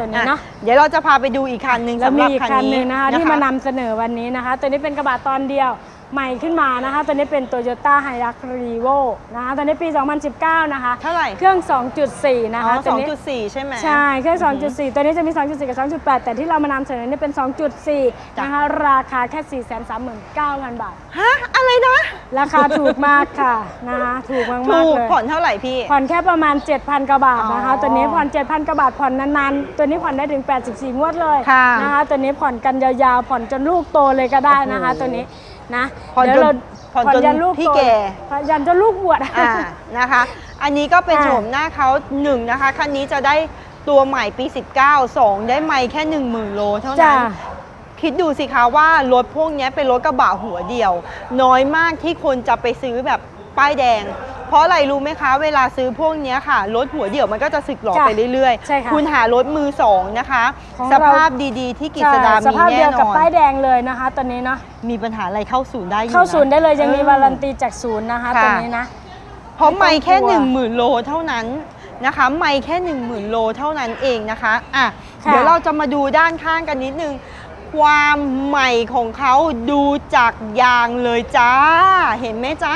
ตัวนี้เนาะอ่เดี๋ยวเราจะพาไปดูอีกคันหนึ่งแล้วสำหมีรับอีกคันคันนี้หนึ่งนะคะที่มานำเสนอวันนี้นะคะ ตัวนี้เป็นกระบะตอนเดียว ใหม่ขึ้นมานะคะตัวนี้เป็น Toyota h i l u x r e v o นะคะตัวนี้ปี 2019 นะคะ เท่าไหร่เครื่อง 2.4 นะอ๋อคะสตัวองนี้จุดสี่ใช่ไหม ใช่ เครื่อง 2.4 ตัวนี้จะมี 2.4 กับ 2.8 แต่ที่เรามานำเสนอนี่เป็น 2.4จ้ะนะคะ ราคาแค่ 439,000 บาท ฮะ อะไรนะ ราคาถูกมากค่ะนะคะ ถูกมากๆถูกเลยผ่อนเท่าไหร่พี่ ผ่อนแค่ประมาณ 7,000 กว่าบาทนะคะอ๋อตัวนี้ผ่อน 7,000 กว่าบาทผ่อนนานๆ ตัวนี้ผ่อนได้ถึง 84 งวดเลยค่ะนะคะ ตัวนี้ผ่อนกันยาวๆ ผ่อนจนลูกโตเลยก็ได้นะคะโอ้โหตัวนี้ นะผ่อนจนเดี๋ยวเราผ่อนจนยันลูกพี่โตแก่ผ่อนยันจนลูกบวชอ่านะคะ อันนี้ก็เป็นอ่าโฉมหน้าเขาหนึ่งนะคะคันนี้จะได้ตัวใหม่ปี 19 2 ได้ไม่แค่ 1 0,000 โลเท่าจ้านั้น คิดดูสิคะว่ารถพวกเนี้ยเป็นรถกระบะหัวเดียว น้อยมากที่คนจะไปซื้อแบบป้ายแดง เพราะอะไรรู้ไหมคะ เวลาซื้อพวกเนี้ยค่ะ รถหัวเดี่ยวมันก็จะสึกหรอจ้ะไปเรื่อยใช่ค่ะ คุณหารถมือสองนะคะของสเราภาพดีๆ ที่กิษดาสมีภาพแน่เดียวนกับอนป้ายแดงเลยนะคะตัวนี้เนาะมีปัญหาอะไรเข้าศูนย์ได้อยู่ะ เข้าศูนย์ได้เลยยังมีออวารันตีจากศูนย์นะคะค่ะ ตัวนี้นะ เพราะไม่แค่ ไม่ต้องกลัว1 0,000 โลเท่านั้นนะคะ ไม่แค่ 1 0,000 โลเท่านั้นเองนะคะอะค่ะ เดี๋ยวเราจะมาดูด้านข้างกันนิดนึง ความใหม่ของเขาดูจากยางเลยจ้า เห็นไหมจ๊ะ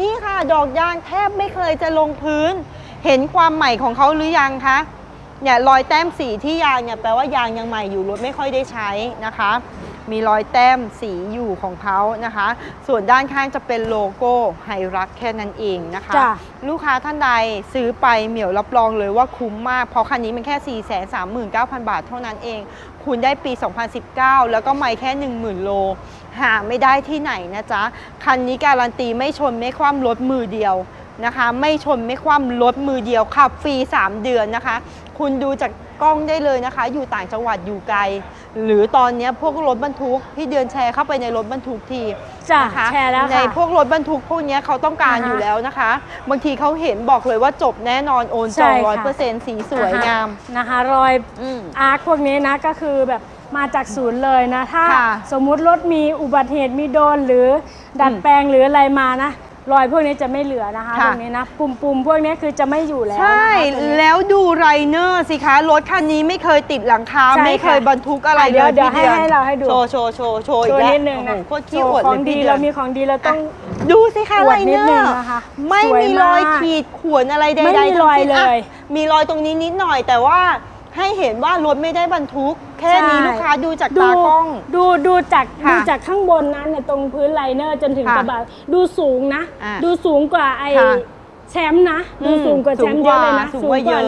นี่ค่ะดอกยางแทบไม่เคยจะลงพื้น เห็นความใหม่ของเขาหรือยังคะเนี่ยรอยแต้มสีที่ยางเนี่ยแปลว่ายางยังใหม่อยู่รถไม่ค่อยได้ใช้นะคะ มีรอยแต้มสีอยู่ของเขานะคะ ส่วนด้านข้างจะเป็นโลโก้ไฮรักแค่นั้นเองนะคะ จ้ะ ลูกค้าท่านใดซื้อไปเหมียวรับรองเลยว่าคุ้มมาก เพราะคันนี้มันแค่ 4 3 9 0 0 0 บาทเท่านั้นเอง คุณได้ปี 2019 แล้วก็ไม่แค่ 10,000 โล หาไม่ได้ที่ไหนนะจ๊ะ คันนี้การันตีไม่ชนไม่คว่ำรถมือเดียว นะคะ ไม่ชนไม่คว่ำรถมือเดียวขับฟรี 3 เดือนนะคะ คุณดูจากกล้องได้เลยนะคะ อยู่ต่างจังหวัดอยู่ไกล หรือตอนเนี้ยพวกรถบรรทุกพี่เดือนแชร์เข้าไปในรถบรรทุกทีจ้ะนะคะแชร์แล้วในค่ะพวกรถบรรทุกพวกเนี้ยเขาต้องการอ่าฮะอยู่แล้วนะคะ บางทีเขาเห็นบอกเลยว่าจบแน่นอนโอนจใช่องค่ะร้อยเปอร์เซ็นต์สีสวยงาม นะคะรอยอืม อาร์คพวกนี้นะก็คือแบบมาจากศูนย์เลยนะ ถ้าค่ะสมมุติรถมีอุบัติเหตุมีโดนหรือดัดอืม แปลงหรืออะไรมานะ รอยพวกนี้จะไม่เหลือนะคะค่ะพวกนี้นะปุ่มปุ่มๆพวกนี้คือจะไม่อยู่แล้วใช่ นะคะตัวนี้ แล้วดูไรเนอร์สิคะ รถคันนี้ไม่เคยติดหลังคา ใช่ไม่เคยค่ะบรรทุกอะไรอะเดี๋เลยยวเดี๋ยวพี่ให้ให้เราให้ดู โชว์โชว์โชว์โชว์อีตักวแล้วนิดนึงนะโอ้โหโคตรขี้อวดขเลองยดีพี่เดือเรานมีของดีเราต้อง ดูสิคะอไรวดนิเนดอนึงร์นะคะไม่สวยมีรอยมากขีดข่วนอะไรใดๆไม่มีทั้งรอยสิ้นเลยะมีรอยตรงนี้นิดหน่อยแต่ว่า ให้เห็นว่ารถไม่ได้บรรทุก แค่นี้ใช่ ลูกค้าดูจากตากล้อง ดูดูจากค่ะดูจากข้างบนนั้นเนี่ยตรงพื้นไลเนอร์จนถึงค่ะกระบะดูสูงนะ อะดูสูงกว่าไอ้ค่ะแชมป์นะอืดูมสูงกว่าแชมป์เยอะเลยนะสูงกว่าเลยเยอะ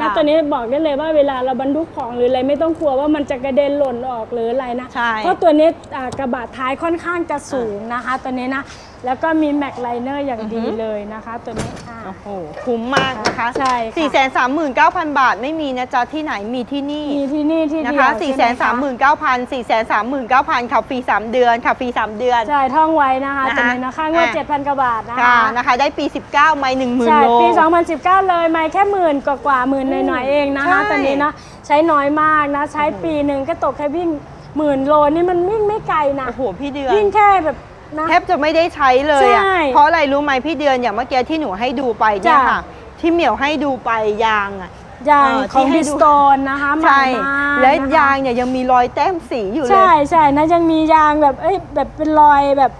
นะค่ะตอนนี้บอกได้เลยว่าเวลาเราบรรทุกของหรืออะไรไม่ต้องกลัวว่ามันจะกระเด็นหล่นออกหรืออะไรนะใช่เพราะตัวนี้อ่ากระบะท้ายค่อนข้างจะสูงนะคะ ตัวนี้นะ แล้วก็มีแม็กไลเนอร์อย่างดีเลยนะคะตัวนี้อ่าโอ้โหคุ้มมากนะคะใช่ค่ะ 4 3 9 0 0 0 บาทไม่มีนะจ๊ะที่ไหนมีที่นี่มีที่นี่ที่นะเดียวคะ4ใช่3ไหม9 0 0 0 4 3 9 0 0 0ขับฟรี3 เดือนขับฟรี3 เดือน ใช่ท่องไว้นะคะนะคะ ตัวนี้นะค่างวดอะ7,000กว่าบาทนะค่ะคะนะคะได้ปี 19 ไม่1 0,000ใช่โล ปี 2019 เลยไม่แค่หมื่นกว่ากว่าหมื่นหน่อยๆเองนะคะใช่ตอนนี้นะใช้น้อยมากนะ ใช้ปีหนึ่งก็ตกแค่วิ่งหมื่นโลนี่มันวิ่งไม่ไกลนะ โอ้โหพี่เดือน วิ่งแค่แบบ นะ แทบจะไม่ได้ใช้เลยอะใช่ เพราะอะไรรู้ไหมพี่เดือนอย่างเมื่อกี้ที่หนูให้ดูไปเนี่ยจ้ะค่ะ ที่เหมียวให้ดูไปยางอะ ยางเออของที่ให้บิดู สโตนนะคะใหม่ใช่มากและนะคะยางเนี่ยยังมีรอยแต้มสีอยู่เลยใช่ใช่นะยังมียางแบบเอ้ยแบบเป็นรอยแบบ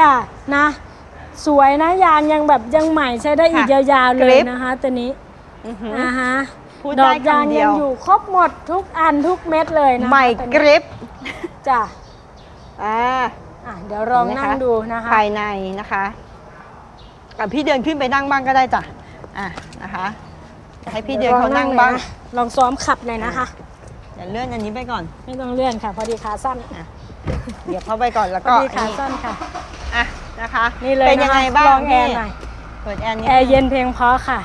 ค่ะนะ สวยนะยางยังแบบยังใหม่ใช้ได้อีกค่ะยาวๆเลกริยป นะคะตัวนี้อื้อหืออ่าฮะพูดดได้อกยางคำเดียัยว งอยู่ครบหมดทุกอันทุกเม็ดเลยนะคะใหม่ตัวนี้กริปจ้ะอ่า อะเดี๋ยวลองนั่งดูนะคะ ภายในนะคะอะพี่เดือนขึ้นไปนั่งบ้างก็ได้จ้ะอะนะคะ ให้พี่เดือนเขานั่งบ้างลยะลองซ้อมขับหน่อยนะคะเดี๋ยวเลื่อนอันนี้ไปก่อน ไม่ต้องเลื่อนค่ะ พอดีขาสั้นเดี๋ยวเข้าไปก่อนแล้วพอก็ดีขานี่สั้นค่ะอะนะคะนี่เลยเป็นยังไงนะคะบ้าลงองแอพี่ร์หน่อยเปิดแอร์นิดแอร์เย็นเพลงเพราะค่ะ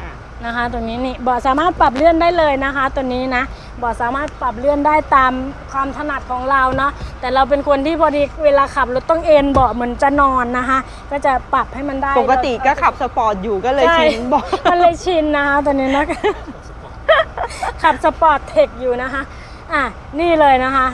อะนะคะ ตัวนี้นี่เบาะสามารถปรับเลื่อนได้เลยนะคะ ตัวนี้นะเบาะสามารถปรับเลื่อนได้ตามความถนัดของเราเนาะแต่เราเป็นคนที่พอดีเวลาขับรถต้องเอนเบาะเหมือนจะนอนนะคะ ก็จะปรับให้มันได้ปกติก็ขับสปอร์ตอยู่ก็เลยใช่ชินบอกมันเลยชินนะคะตัวนี้นะขับสปอร์ตเทคอยู่นะคะอะนี่เลยนะคะ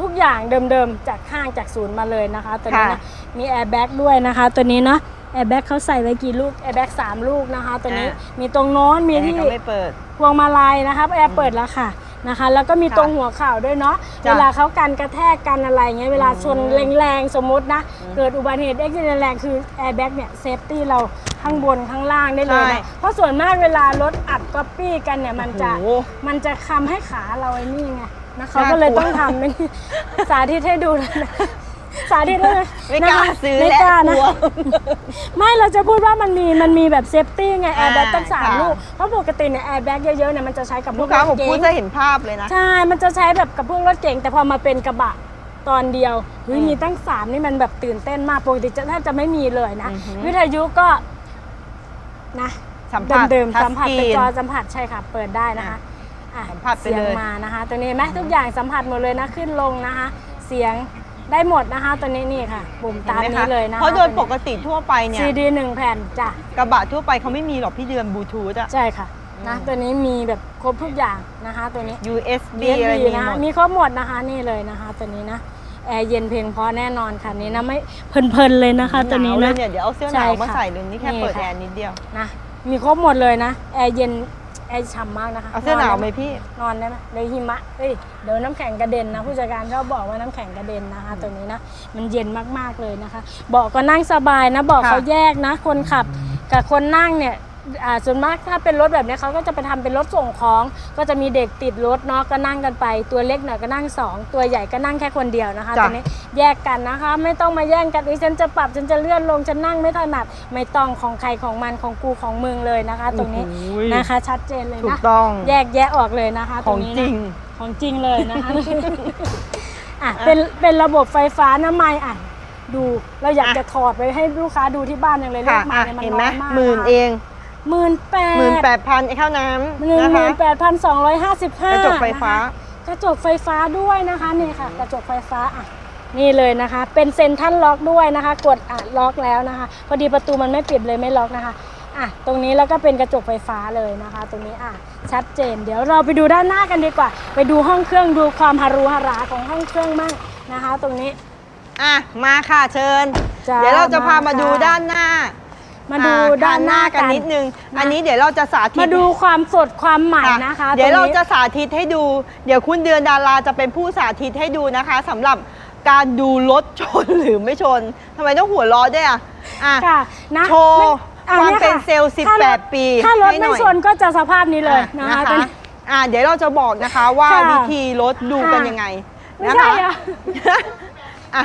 ทุกอย่างเดิมๆ จากห้างจากศูนย์มาเลยนะคะ ตัวนี้นะค่ะมีแอร์แบ็กด้วยนะคะ ตัวนี้เนาะ แอร์แบ็กเขาใส่ไว้กี่ลูกแอร์แบ็กสามลูกนะคะตัวนี้อะมีตรงโน้นมีแอร์ที่ ก็ไม่เปิด พวงมาลัยนะคะแอร์เปิดแล้วค่ะนะคะ แล้วก็มีค่ะตรงหัวเข่าด้วยเนาะจ้ะเวลาเขากันกระแทกกันอะไรเงี้ยเวลาชนอืมแรงๆสมมตินะเกิดอุบัติเหตุเอ็กซิเดนแรงคือแอร์แบ็กเนี่ยเซฟตี้เราข้างบนข้างล่างได้เลยใช่ นะเพราะส่วนมากเวลารถอัดก๊อปปี้กันเนี่ยมันจะ โอ้โห มันจะคำให้ขาเราไอ้นี่ไงนะเขาน่ากลัวก็เลยต้องทำเป็น สาธิตให้ดูเลยนะ สาธิตเลยไม่กล้านะคะซื้อไม่และกล้ากนะลัวไม่เราจะพูดว่ามันมีมันมีแบบเซฟตี้ไงแอร์แบ็กอ่าตั้งสามค่ะ ลูกเพราะปกติเนี่ยแอร์แบ็กเยอะๆเนี่ยมันจะใช้กับพลูวกกค้ารถผมเก๋พูดงจะเห็นภาพเลยนะ ใช่ มันจะใช้แบบกับพวกรถเก๋งแต่พอมาเป็นกระบะตอนเดียวเฮ้ยอืมมีตั้งสามนี่มันแบบตื่นเต้นมากปกติจะแทบจะไม่มีเลยนะ อือหือ วิทยุก็นะ สัมผัสเดิมทัชๆสัมผัสสกเป็นรีนจอสัมผัสใช่ค่ะ เปิดได้นะคะอะสัมผัสไปเสียงเลยมานะคะ ตัวนี้เห็นไหมทุกอย่างสัมผัสหมดเลยนะ ขึ้นลงนะคะ เสียง ได้หมดนะคะตัวนี้นี่ค่ะ ปุ่มตามห็ไหนี้เลยนะคะเพราะโดยปกติทั่วไปเนี่ยซีดีหนึ่งแผ่นจ้ะกระบะทั่วไปเขาไม่มีหรอกพี่เดือนบลูทูธอะใช่ค่ะนะอืมตัวนี้มีแบบครบทุกอย่างนะคะตัวนี้ USB USB อะไรมีนะหมคะดมีครบหมดนะคะนี่เลยนะคะตัวนี้นะแอร์เย็นเพียงพอแน่นอนค่ะนี้นะไม่เพลินๆเลยนะคะตัวนี้หานะวเลยเนี่ยเดี๋ยวเอาเสื้อหใช่นาวมาค่ะใส่เลยนี่แค่นี่เปิดค่ะแอร์นิดเดียวนะมีครบหมดเลยนะแอร์เย็น แอร์ฉ่ำมากนะคะเอาเสื้อหนาวไหมได้พี่ นอนได้ไหมเลยหิมะเอ้ยเดี๋ยวน้ำแข็งกระเด็นนะ ผู้จัดการชอบบอกว่าน้ำแข็งกระเด็นนะคะตัวนี้นะมันเย็นมากๆเลยนะคะเบาะก็นั่งสบายนะเบาะค่ะเขาแยกนะ คนขับกับคนนั่งเนี่ย อ่าส่วนมากถ้าเป็นรถแบบนี้เขาก็จะไปทำเป็นรถส่งของ ก็จะมีเด็กติดรถเนาะก็นั่งกันไป ตัวเล็กหน่อยก็นั่งสองตัวใหญ่ก็นั่งแค่คนเดียวนะคะจ้ะตัวนี้แยกกันนะคะ ไม่ต้องมาแย่งกันอีฉันจะปรับฉันจะเลื่อนลงฉันนั่งไม่ถนัดไม่ต้องของใครของมันของกูของมึงเลยนะคะ ตรงนี้โอ้โหนะคะชัดเจนเลยถูกนะต้องแยกแยะออกเลยนะคะขตรองงนี้จนะริงของจริงเลยนะคะอะเป็นเป็นระบบไฟฟ้าน้ำไม้อะดูเราอยากอะจะถอดไปให้ลูกค้าดูที่บ้านอย่างเลยเลค่ะขไม้อะเนี่ยมันเห็นน้ไหมอยมากหมื่นเอง หมื่นแปดหมื่นแปดพันไอ้ข้าวน้หนึ่งำนะหคะมื่นแปดพันสองร้อยห้าสิบห้ากระจกไฟฟ้า กระจกไฟฟ้าด้วยนะคะนี่ค่ะ กระจกไฟฟ้าอะนี่เลยนะคะ เป็นเซ็นทรัลล็อกด้วยนะคะ กดอะล็อกแล้วนะคะ พอดีประตูมันไม่ปิดเลยไม่ล็อกนะคะอะตรงนี้แล้วก็เป็นกระจกไฟฟ้าเลยนะคะ ตรงนี้อะชัดเจน เดี๋ยวเราไปดูด้านหน้ากันดีกว่า ไปดูห้องเครื่องดูความฮารุฮาราของห้องเครื่องมั่งนะคะ ตรงนี้อะมาค่ะเชิญจ้าเดี๋ยวเราจะพามามาดูค่ะด้านหน้า มาดูอ่ด้านหน้ากันนิดนึงนะอันนี้เดี๋ยวเราจะสาธิตมาดูความสดความใหม่นะคะ เดี๋ยวตเรางนี้จะสาธิตให้ดู เดี๋ยวคุณเดือนดาราจะเป็นผู้สาธิตให้ดูนะคะสำหรับการดูรถชนหรือไม่ชนทำไมต้องหัวล้อด้วยอะอะค่ะนะโชว์อะความยเป็นค่ะเซลล์ถ้ารถ18 ปี ถ้ารถให้หน่ไม่อยชนก็จะสภาพนี้เลยอะนะนะคะคะตรงนี้อะเดี๋ยวเราจะบอกนะคะว่าค่ะวิธีรถดูกันค่ะยังไงไม่นะใช่คะอะอะ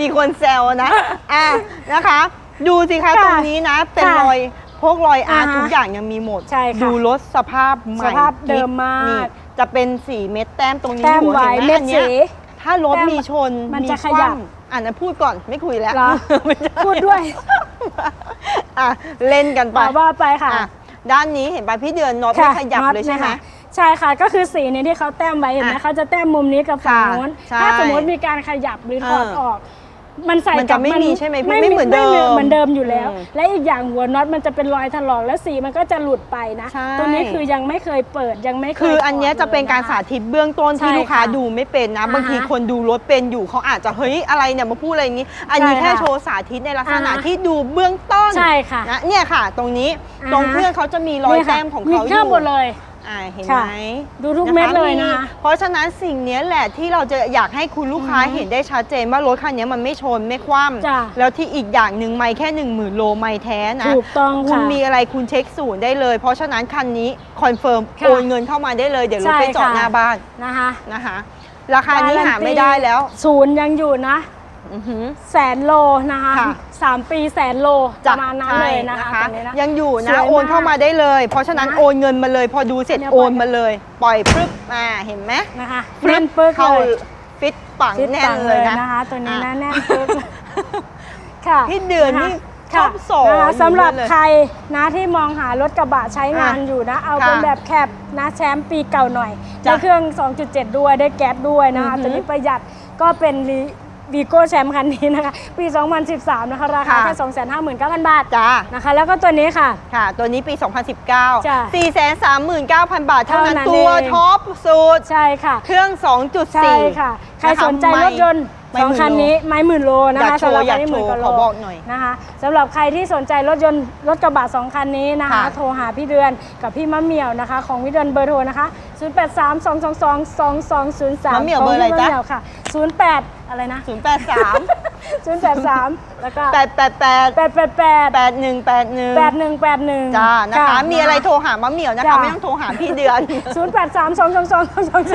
มีคนแซวนะอะนะคะ ดูสิคะค่ะตรงนี้นะ เป็นค่ะรอยพวกรอยอาร์ตอ่าฮะทุกอย่างยังมีหมด ใช่ค่ะดูรถสภาพใหม่สภาพเดิมมาก นี่จะเป็นสีเม็ดแต้มตรงนี้แต้มหัวไว้เห็นไหมเม็ดอันเนี้สี ยถ้ารถแต้มมีชนมันจะคขยับว่ำอะนะพูดก่อนไม่คุยแล้วเหรอ ไม่ใช่พูดด้วยอะเล่นกันไปเอาว่าไปค่ะ อะด้านนี้เห็นป่ะพี่เดือนน็อตไม่ขยับน็อตเลยใช่ไหมนี่ค่ะใช่ค่ะก็คือสีนี้ที่เขาแต้มไว้เห็นไหมอะเขาจะแต้มมุมนี้กับฝั่งค่ะโน้น ใช่ถ้าสมมติมีการขยับหรือถอดเออออก มันใส่มันจะกับไม่มีใช่ไหมพี่ไม่ไม่เหมือนเดิมเหมือนเดิมอยู่แล้ว อืมและอีกอย่างหัวน็อตมันจะเป็นรอยถลอกแล้วสีมันก็จะหลุดไปนะใช่ ตัวนี้คือยังไม่เคยเปิดยังไม่เคยคืออันเนี้ยถดจะเป็นการลยคสาธิตเบื้องต้นที่ใช่ลูกค้าค่ะดูไม่เป็นนะ อ่าฮะบางทีคนดูรถเป็นอยู่เขาอาจจะเฮ้ยอะไรเนี่ยมาพูดอะไรอย่างนี้ อันนี้ใช่แค่ค่ะโชว์สาธิตในลักษณะอ่าฮะ ที่ดูเบื้องต้นใช่ค่ะ นะเนี่ยค่ะ ตรงนี้อ่าฮะ ตรงเครื่องเขาจะมีรอยนี่ค่ะแต้มของเขาอมียู่แค่หมดเลย อ่าเห็นค่ะไหมดูทุกเม็ดเลยนะคะมีเพราะฉะนั้นสิ่งเนี้ยแหละที่เราจะอยากให้คุณลูกค้าอือฮึเห็นได้ชัดเจนว่ารถคันเนี้ยมันไม่ชนไม่คว่จ้ะำแล้วที่อีกอย่างหนึ่งไม่แค่1 0,000 โลไม่แท้นะถูกต้องคุณค่ะมีอะไรคุณเช็คศูนย์ได้เลย เพราะฉะนั้นคันนี้คอนเฟิร์มค่ะโอนเงินเข้ามาได้เลยเดี๋ยวรถใช่ไปจอดค่ะหน้าบ้านนะคะนะคะราคานี้หาไม่ได้แล้ว ศูนย์ยังอยู่นะ อือหือ แสนโลนะคะค่ะ สามปีแสนโลประมาณนั้นเลยนะคะใช่ตรงนี้นะ ยังอยู่สนะวยมากโอนเข้ามาได้เลย เพราะฉะนั้นนะโอนเงินมาเลย พอดูเสร็จเนี่ย โอนปล่อยมาเลย ปล่อยปึ๊บอ่าเห็นไหมนะคะปึ๊แน่นปึ๊กเข้าเลยฟิตปังฟิตแน่ปันงเลยนะ นะคะ ตัวนี้นะอะแน่นปึ๊กค่ะพี่เดือนนี่ะคะชอบสอนนะคะสำหรับอยู่เลยใครนะที่มองหารถกระบะใช้งานอะอยู่นะ เอาค่ะเป็นแบบแคบนะแชมป์ปีเก่าหน่อยจ้ะได้เครื่อง 2.7 ด้วยได้แก๊สด้วยนะคะอือหือ ตัวนี้ประหยัดก็เป็น วีโก้แชมป์คันนี้นะคะ ปี 2013 นะคะ ราคาค่ะ แค่ 259,000 บาทจ้านะคะ แล้วก็ตัวนี้ค่ะ ค่ะ ตัวนี้ปี 2019 จ้ะ439,000 บาท เท่านั้นเท่านั้นตัวเอง ท็อปสุด ใช่ค่ะ เครื่อง2.4ใช่ค่ะ ใครนะะสนใจไม่รถยนต์ไม่ สองหมื่นคันโลนี้ไม่หมื่นโลนะอยากคะโชสำหรับว์อยากคันนี้โชหมื่นว์กว่าโลขอบอกหน่อย นะคะสำหรับใครที่สนใจรถยนต์รถกระบะสองคันนี้นะคะ ค่ะ โทรหาพี่เดือนกับพี่มะเหมี่ยวนะคะ ของพี่เดือนเบอร์โทรนะคะ 0 8 3 2 2 2 2 2 0 3มะเหมี่ยวเบอร์อะไรจ๊ะขงพี่มเหมี่ยวค่ะ 08 อะไรนะ 0 8 3 083 แล้วก็ 8 8 8 888 8 1 8 1 8181จ้านะคะ มีอะไรโทรหามะเหมี่ยวนะคะจ้ะไม่ต้องโทรหาพี่เดือน 0 8 3 2 2 2 2 2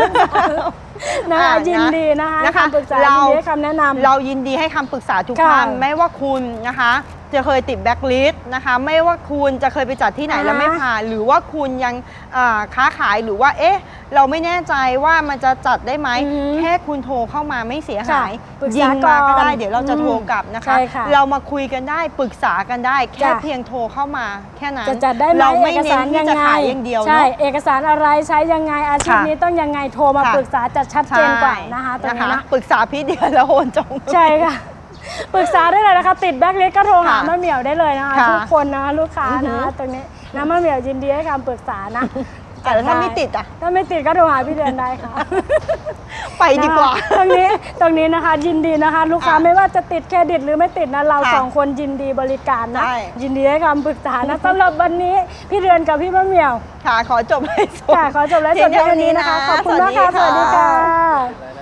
2 นะคะอ่านะยินดีนะคะนะคะคำปรึกษาเรายินดีให้คำแนะนำเรายินดีให้คำปรึกษาทุกค่ะ ท่านไม่ว่าคุณนะคะ จะเคยติดแบ็คลิสต์นะคะ ไม่ว่าคุณจะเคยไปจัดที่ไหนอ่าฮะแล้วไม่ผ่าน หรือว่าคุณยังอ่าค้าขายหรือว่า เอ๊ะ เราไม่แน่ใจว่ามันจะจัดได้ไหมอือฮึแค่คุณโทรเข้ามาไม่เสียหายค่ะปรึกยิษางมาก็ได้ก่อนเดี๋ยวเราจะโทรกลับนะคะใช่ค่ะเรามาคุยกันได้ปรึกษากันได้ แค่จ้ะเพียงโทรเข้ามา แค่นั้นจะจัดได้ไหมเราไม่เอกเน้สานรที่ยังจะไงขายอย่างเดียวใช่เนาะเอกสารอะไรใช้ยังไงอาชีพค่ะนี้ต้องยังไงโทรมาค่ะปรึกษาจะชัดเจนกว่านะคะตรงนี้นะปรึกษาพี่เดือนแล้วโอนจงใช่ค่ะ ปรึกษาได้เลยนะคะ ติดแบ็คลิสต์ก็โทรหาค่ะมะเหมี่ยวได้เลยนะคะค่ะทุกคนนะคะลูกค้าอือหืนะอคะตรงนี้นะมะเหมี่ยวยินดีให้คำปรึกษานะแต่ถ้าไม่ติดอะ ถ้าไม่ติดก็โทรหาพี่เดือนได้ค่ะ ไปดีกว่า นะคะตรงนี้ตรงนี้นะคะยินดีนะคะ ลูกค้าอะไม่ว่าจะติดเครดิตหรือไม่ติดนะเราค่ะสองคนยินดีบริการนะใช่ยินดีให้คำปรึกษานะสำหรับวันนี้พี่เดือนกับพี่มะเหมี่ยวค่ะ ขอจบเลยค่ะขอจบไลฟ์สดเพียงเท่านี้นะคะ ขอบคุณมากค่ะสวัสดีค่ะ